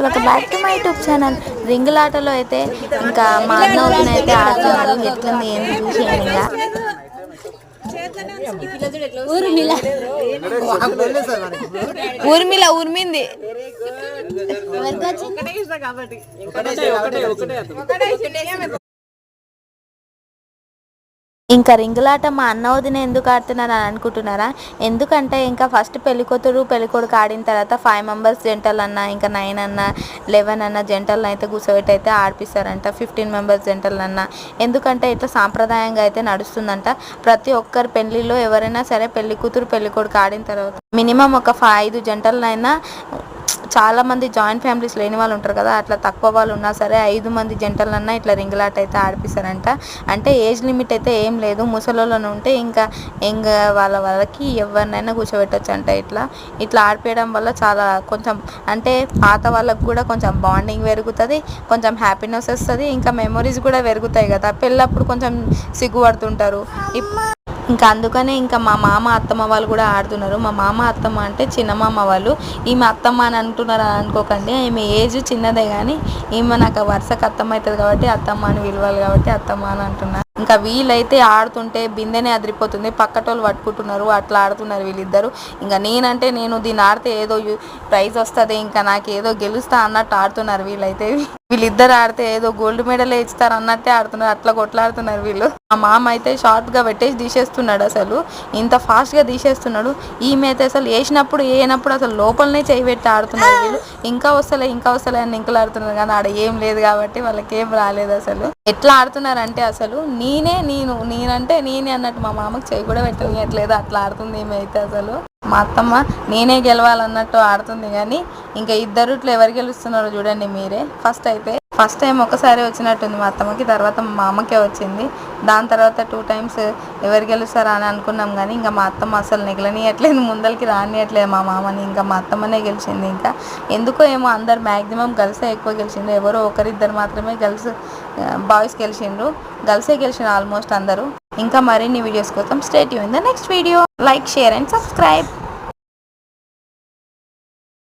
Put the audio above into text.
Welcome back to my YouTube channel. రింగులాటలో అయితే ఇంకా మా అన్న అయితే ఆడుతున్నారు ఎట్లుంది ఏంది చూసేయండి ఇంకా? ఊర్మిళ. ఊర్మింది. ఇంకా రింగులాట మా అన్న వదిన ఎందుకు ఆడుతున్నారు అని అనుకుంటున్నారా? ఎందుకంటే ఇంకా ఫస్ట్ పెళ్ళికూతురు పెళ్ళికొడుకు ఆడిన తర్వాత ఫైవ్ మెంబర్స్ జంటలు అన్న ఇంకా నైన్ అన్న లెవెన్ అన్న జంటలను అయితే కూర్చోబెట్టి అయితే ఆడిపిస్తారంట. ఫిఫ్టీన్ మెంబర్స్ జంటలు అన్న. ఎందుకంటే ఇట్లా సాంప్రదాయంగా అయితే నడుస్తుందంట. ప్రతి ఒక్కరి పెళ్ళిలో ఎవరైనా సరే పెళ్ళి కూతురు పెళ్ళి కొడుకు ఆడిన తర్వాత మినిమం ఒక ఫైవ్ ఐదు జంటలనైనా చాలా మంది జాయింట్ ఫ్యామిలీస్ లేని వాళ్ళు ఉంటారు కదా అట్లా తక్కువ వాళ్ళు ఉన్నా సరే ఐదు మంది జంటలన్నా ఇట్లా రింగులాట అయితే ఆడిపిస్తారంట. అంటే ఏజ్ లిమిట్ అయితే ఏం లేదు. ముసలోళ్ళని ఉంటే ఇంకా ఇంకా వాళ్ళ వాళ్ళకి ఎవరినైనా కూర్చోబెట్టచ్చు అంట ఇట్లా. ఇట్లా ఆడిపేయడం వల్ల చాలా కొంచెం అంటే పాత వాళ్ళకు కూడా కొంచెం బాండింగ్ పెరుగుతుంది కొంచెం హ్యాపీనెస్ వస్తుంది ఇంకా మెమొరీస్ కూడా పెరుగుతాయి కదా. పెళ్ళప్పుడు కొంచెం సిగ్గుపడుతుంటారు. ఇంకా అందుకనే ఇంకా మా మామ అత్తమ్మ వాళ్ళు కూడా ఆడుతున్నారు. మా మామ అత్తమ్మ అంటే చిన్న మామ వాళ్ళు. ఈమె అత్తమ్మ అని అంటున్నారు అని అనుకోకండి. ఈమె ఏజ్ చిన్నదే కానీ ఈమె నాకు వరుసకు అత్తమ్మ అవుతుంది కాబట్టి అత్తమ్మ అని విలువాలి కాబట్టి అత్తమ్మ అని అంటున్నారు ఇంకా వీళ్ళైతే ఆడుతుంటే బిందెనే అదిరిపోతుంది. పక్కటోళ్ళు పట్టుకుంటున్నారు. అట్లా ఆడుతున్నారు వీళ్ళిద్దరు. ఇంకా నేనంటే నేను దీన్ని ఆడితే ఏదో ప్రైజ్ వస్తుంది. ఇంకా నాకు ఏదో గెలుస్తా అన్నట్టు ఆడుతున్నారు వీళ్ళైతే. వీళ్ళిద్దరు ఆడితే ఏదో గోల్డ్ మెడల్ ఇస్తారు అన్నట్టే ఆడుతున్నారు అట్లా కొట్లాడుతున్నారు వీళ్ళు. మా మామ అయితే షార్ట్గా పెట్టేసి తీసేస్తున్నాడు అసలు. ఇంత ఫాస్ట్గా తీసేస్తున్నాడు. ఈమె అయితే అసలు వేసినప్పుడు వేయనప్పుడు అసలు లోపలనే చేయి పెట్టి ఆడుతున్నారు వీళ్ళు. ఇంకా వస్తలే ఇంకా వస్తలే అని ఇంకలు ఆడుతున్నారు కానీ ఆడ ఏం లేదు కాబట్టి వాళ్ళకి ఏం రాలేదు అసలు. ఎట్లా ఆడుతున్నారంటే అసలు నేనే నేను నేనంటే నేనే అన్నట్టు మా మామకి చేయి కూడా పెట్టనియట్లేదు. అట్లా ఆడుతుంది ఈమె అయితే అసలు. మా అత్తమ్మ నేనే గెలవాలన్నట్టు ఆడుతుంది కానీ ఇంకా ఇద్దరు ఇట్లా ఎవరు గెలుస్తున్నారో చూడండి మీరే. ఫస్ట్ అయితే ఫస్ట్ టైం ఒకసారి వచ్చినట్టుంది మా అత్తమ్మకి తర్వాత మా అమ్మకే వచ్చింది. దాని తర్వాత టూ టైమ్స్ ఎవరు గెలుస్తారా అని అనుకున్నాం కానీ ఇంకా మా అత్తమ్మ అసలు నెగలనియట్లేదు ముందరికి రానియట్లేదు మా మామని. ఇంకా మా అత్తమ్మనే గెలిచింది ఇంకా. ఎందుకో ఏమో అందరు మ్యాక్సిమం గర్ల్సే ఎక్కువ గెలిచిండ్రు. ఎవరో ఒకరిద్దరు మాత్రమే గర్ల్స్ బాయ్స్ గెలిచిండ్రు. గర్ల్సే గెలిచిండ్రు ఆల్మోస్ట్ అందరూ. ఇంకా మరిన్ని వీడియోస్ కోసం state in the next video. Like share and subscribe.